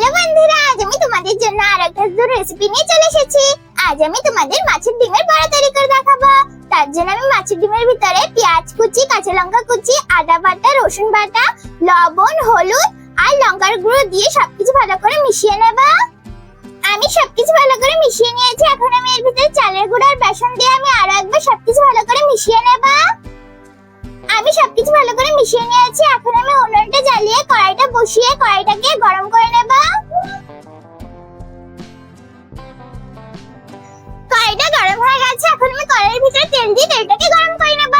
Hello বন্ধুরা, আজ আমি তোমাদের জন্য আর একটা রেসিপি নিয়ে চলে এসেছি। আজ আমি তোমাদের মাছের ডিমের বড়া তৈরি করে দেখাবো। তার জন্য আমি মাছের ডিমের ভিতরে পেঁয়াজ কুচি, কাঁচা লঙ্কা কুচি, আদা বাটা, রসুন বাটা, লবণ, হলুদ আর লঙ্কার গুঁড়ো দিয়ে সবকিছু ভালো করে মিশিয়ে নেব। আমি সবকিছু ভালো করে মিশিয়ে নিয়েছি। এখন আমি এর ভিতরে চালের গুঁড়ো আর বেসন দিয়ে আমি আরও একবার সবকিছু ভালো করে মিশিয়ে নেব। আমি সবকিছু ভালো করে মিশিয়ে নিয়েছি। এখন আমি উনুনটা জ্বালিয়ে কড়াইটা বসিয়ে কড়াইটাকে গরম গরম হয়ে গেছে, এখন আমি কড়াইয়ের ভিতরে তেল দিয়ে তেলটাকে গরম করে নেব।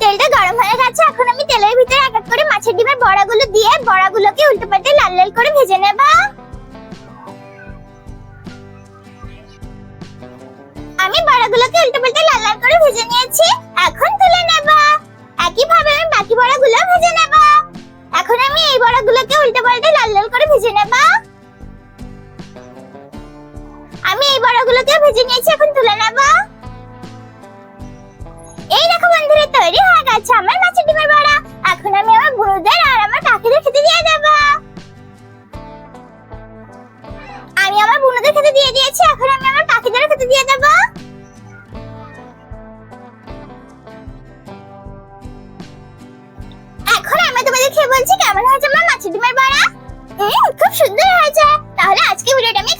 তেলটা গরম হয়ে গেছে, এখন আমি তেলের ভিতরে এক এক করে মাছের ডিমের বড়াগুলো দিয়ে বড়াগুলোকে উল্টে পাল্টে লাল লাল করে ভেজে নেব। আমি বড়াগুলোকে উল্টে পাল্টে লাল লাল করে ভেজে নিয়েছি, এখন তুলে নেব। একইভাবে আমি বাকি বড়াগুলো ভেজে নেব। এখন আমি এই বড়াগুলোকে উল্টে পাল্টে লাল লাল করে ভেজে নেব। আমি এই বড়াগুলোকে ভেজে নিয়েছি, এখন তুলে নেব। এই দেখো বন্ধুরা, তৈরি হয়ে গেছে আমার মাছের ডিমের বড়া। এখন আমি আমার বুড়োদের আর আমার কাকিদের খেতে দিয়ে দেব। আমি আমার বুনোদের খেতে দিয়ে দিয়েছি, এখন আমি আমার কাকিদের খেতে দিয়ে দেব। এখন আমি তোমাদের খেয়ে বলছি, কেমন হয়েছে আমার মাছের ডিমের বড়া? হুম, খুব সুন্দর হয়েছে। তাহলে আজকে ভিডিওটা আমি